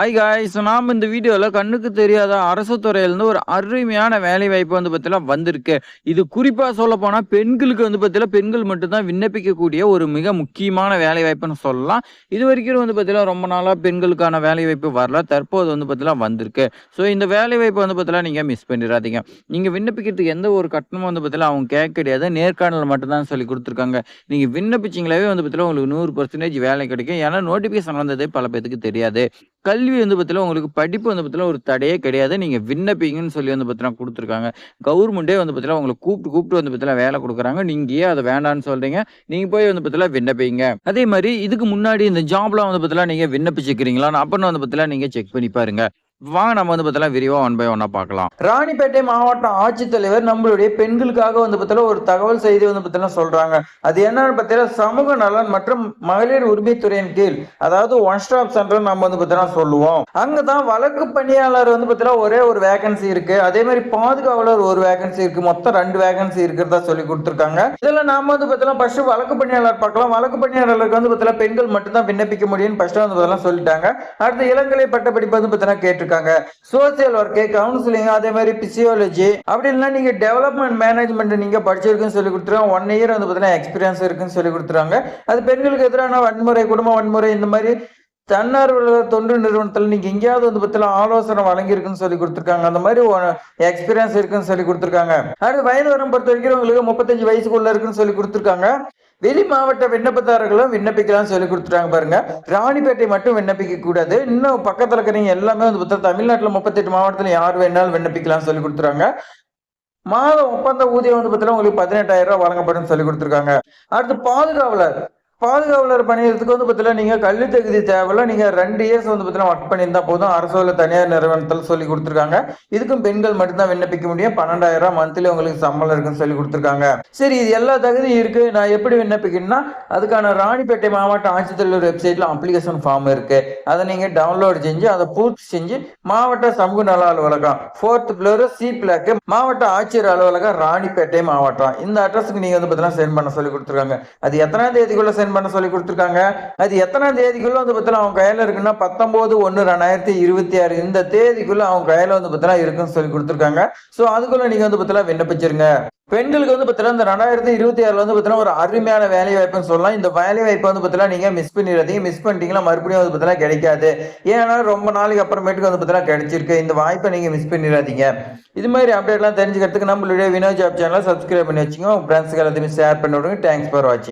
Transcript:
Hi guys நாம் இந்த வீடியோவில் கண்ணுக்கு தெரியாத அரசு துறையிலேருந்து ஒரு அருமையான வேலை வாய்ப்பு வந்து பார்த்தீங்கன்னா வந்திருக்கு. இது குறிப்பாக சொல்ல போனால் பெண்களுக்கு வந்து பார்த்தீங்கன்னா பெண்கள் மட்டும்தான் விண்ணப்பிக்கக்கூடிய ஒரு மிக முக்கியமான வேலை வாய்ப்புன்னு சொல்லலாம். இது வரைக்கும் வந்து பார்த்தீங்கன்னா ரொம்ப நாளாக பெண்களுக்கான வேலை வாய்ப்பு வரல தற்போது வந்து பார்த்தீங்கன்னா வந்திருக்கு. ஸோ இந்த வேலை வாய்ப்பு வந்து பார்த்தீங்கன்னா நீங்கள் மிஸ் பண்ணிடாதீங்க. நீங்கள் விண்ணப்பிக்கிறதுக்கு எந்த ஒரு கட்டணமும் வந்து பார்த்தீங்கன்னா அவங்க கேட்க கிடையாது. நேர்காணல் மட்டும்தான் சொல்லி கொடுத்துருக்காங்க. நீங்கள் விண்ணப்பிச்சிங்களாவே வந்து பார்த்தீங்கன்னா உங்களுக்கு நூறு பர்சன்டேஜ் வேலை கிடைக்கும். ஏன்னா நோட்டிஃபிகேஷன் வந்ததே பல பேத்துக்கு தெரியாது. கல்வி வந்து பார்த்தீங்கன்னா உங்களுக்கு படிப்பு வந்து பார்த்தீங்கன்னா ஒரு தடையே கிடையாது. நீங்கள் விண்ணப்பிங்கன்னு சொல்லி வந்து பார்த்தீங்கன்னா கொடுத்துருக்காங்க. கவர்மெண்ட்டே வந்து பார்த்தீங்கன்னா உங்களை கூப்பிட்டு கூப்பிட்டு வந்து பார்த்தீங்கன்னா வேலை கொடுக்குறாங்க. நீங்கள் ஏன் அதை வேண்டாம்னு சொல்கிறீங்க நீங்கள் போய் வந்து பார்த்தீங்கன்னா விண்ணப்பிங்க. அதே மாதிரி இதுக்கு முன்னாடி இந்த ஜாப்லாம் வந்து பார்த்தீங்கன்னா நீங்கள் விண்ணப்பிச்சுக்கிறீங்களா அப்புறம் வந்து பார்த்தீங்கன்னா நீங்கள் செக் பண்ணி பாருங்க. வாங்க நம்ம வந்து பார்த்தீங்கன்னா விரிவாக ஒன் பை ஒன்னாக பார்க்கலாம். ராணிப்பேட்டை மாவட்ட ஆட்சித்தலைவர் நம்மளுடைய பெண்களுக்காக வந்து பார்த்தீங்கன்னா ஒரு தகவல் செய்தி வந்து பார்த்தீங்கன்னா சொல்றாங்க. அது என்னன்னு பார்த்தீங்கன்னா சமூக நலன் மற்றும் மகளிர் உரிமைத்துறையின் கீழ் அதாவது ஒன் ஸ்டாப் சென்டர் நம்ம வந்து பார்த்தீங்கன்னா சொல்லுவோம். அங்கதான் வழக்கு பணியாளர் வந்து பார்த்தீங்கன்னா ஒரே ஒரு வேகன்சி இருக்கு. அதே மாதிரி பாதுகாவலர் ஒரு வேகன்சி இருக்கு. மொத்தம் ரெண்டு வேகன்சி இருக்கிறதா சொல்லி கொடுத்துருக்காங்க. இதுல நாம வந்து பார்த்தீங்கன்னா ஃபர்ஸ்ட் வழக்கு பணியாளர் பார்க்கலாம். வழக்கு பணியாளருக்கு வந்து பார்த்தீங்கன்னா பெண்கள் மட்டும்தான் விண்ணப்பிக்க முடியும்னு ஃபர்ஸ்ட் வந்து பார்த்தீங்கன்னா சொல்லிட்டாங்க. அடுத்து இளங்கலை பட்ட படிப்பு வந்து பார்த்தீங்கன்னா இருக்காங்க. சோசியல் ஒர்க்கு கவுன்சிலிங் அதே மாதிரி பிசியாலஜி அப்படி இல்லைன்னா நீங்க டெவலப்மெண்ட் மேனேஜ்மெண்ட் நீங்க படிச்சிருக்குன்னு சொல்லி கொடுத்துருவாங்க ஒன் இயர் வந்து பார்த்தீங்கன்னா எக்ஸ்பீரியன்ஸ் இருக்குன்னு சொல்லி கொடுத்துருவாங்க. அது பெண்களுக்கு எதிரான வன்முறை குடும்ப வன்முறை இந்த மாதிரி தன்னார்வலர் தொண்டு நிறுவனத்தில் நீங்க எங்கேயாவது வந்து பத்தில ஆலோசனை வழங்கியிருக்குன்னு சொல்லி கொடுத்துருக்காங்க. அந்த மாதிரி எக்ஸ்பீரியன்ஸ் இருக்குன்னு சொல்லி கொடுத்துருக்காங்க. அடுத்து வயது வரம் பொறுத்த வரைக்கும் உங்களுக்கு முப்பத்தஞ்சு வயசுக்குள்ள இருக்குன்னு சொல்லி கொடுத்துருக்காங்க. வெளி மாவட்ட விண்ணப்பதாரர்களும் விண்ணப்பிக்கலாம்னு சொல்லி கொடுத்துட்டாங்க பாருங்க. ராணிப்பேட்டை மட்டும் விண்ணப்பிக்க கூடாது. இன்னும் பக்கத்துல இருக்கிறவங்க எல்லாமே வந்து பார்த்தா தமிழ்நாட்டுல முப்பத்தெட்டு மாவட்டத்துல யார் வேணாலும் விண்ணப்பிக்கலாம்னு சொல்லி கொடுத்துறாங்க மாத ஒப்பந்த ஊதியம் வந்து பார்த்தீங்கன்னா உங்களுக்கு பதினெட்டாயிரம் ரூபாய் வழங்கப்படும் சொல்லி கொடுத்துருக்காங்க. அடுத்து பாதுகாவலர். பாதுகாவலர் பணியத்துக்கு வந்து பார்த்தீங்கன்னா நீங்கள் கல்வி தகுதி தேவையில்ல நீங்கள் ரெண்டு இயர்ஸ் வந்து பார்த்தீங்கன்னா ஒர்க் பண்ணியிருந்தா போதும். அரசு தனியார் நிறுவனத்தில் சொல்லி கொடுத்துருக்காங்க. இதுக்கும் பெண்கள் மட்டும்தான் விண்ணப்பிக்க முடியும். பன்னெண்டாயிரம் ரூபாய் மந்த்லி உங்களுக்கு சம்பளம் இருக்குன்னு சொல்லி கொடுத்துருக்காங்க. சரி இது எல்லா தகுதியும் இருக்கு. நான் எப்படி விண்ணப்பிக்கணும்னா அதுக்கான ராணிப்பேட்டை மாவட்ட ஆட்சித்தலைவர் வெப்சைட்ல அப்ளிகேஷன் ஃபார்ம் இருக்கு. அதை நீங்கள் டவுன்லோட் செஞ்சு அதை பூர்த்தி செஞ்சு மாவட்ட சமூக நல அலுவலகம் ஃபோர்த் ஃப்ளோர் சி பிளாக் மாவட்ட ஆட்சியர் அலுவலகம் ராணிப்பேட்டை மாவட்டம். இந்த அட்ரஸுக்கு நீங்கள் வந்து பார்த்தீங்கன்னா சென்ட் பண்ண சொல்லி கொடுத்துருக்காங்க. அது எத்தனாம் தேதிக்குள்ள சென்ட் பண்ண சொல்லி கொடுத்துருக்காங்க. அது எத்தனை தேதிக்குள்ளே வந்து பார்த்தீங்கன்னா அவங்க கையில் இருக்குன்னா பத்தொம்போது ஒன்று ரெண்டாயிரத்தி இருபத்தி ஆறு இந்த தேதிக்குள்ளே அவங்க கையில் வந்து பார்த்தீங்கன்னா இருக்குன்னு சொல்லி கொடுத்துருக்காங்க. ஸோ அதுக்குள்ளே நீங்கள் வந்து பார்த்தீங்கன்னா விண்ணப்பிச்சிருங்க. பெண்களுக்கு வந்து பார்த்தீங்கன்னா இந்த ரெண்டாயிரத்தி இருபத்தி ஆறுல வந்து பார்த்தீங்கன்னா ஒரு அருமையான வேலை வாய்ப்புன்னு சொல்லலாம். இந்த வேலை வாய்ப்பு வந்து பார்த்தீங்கன்னா நீங்க மிஸ் பண்ணிடாதீங்க. மிஸ் பண்ணிட்டீங்கன்னா மறுபடியும் வந்து பார்த்தீங்கன்னா கிடைக்காது. ஏன்னா ரொம்ப நாளைக்கு அப்புறமேட்டுக்கு வந்து பார்த்தீங்கன்னா கிடைச்சிருக்கு. இந்த வாய்ப்பை நீங்கள் மிஸ் பண்ணிடாதீங்க. இது மாதிரி அப்டேட்லாம் தெரிஞ்சுக்கிறதுக்கு நம்மளுடைய வினோ ஜாப் சேனலை சப்ஸ்கிரைப் பண்ணி வச்சுக்கோங்க. ஃப்ரெண்ட்ஸ்க்கு எல்லாத்தையுமே ஷேர் பண்ணி விடுங்க. தேங்க்ஸ் ஃபார் வாட்சிங்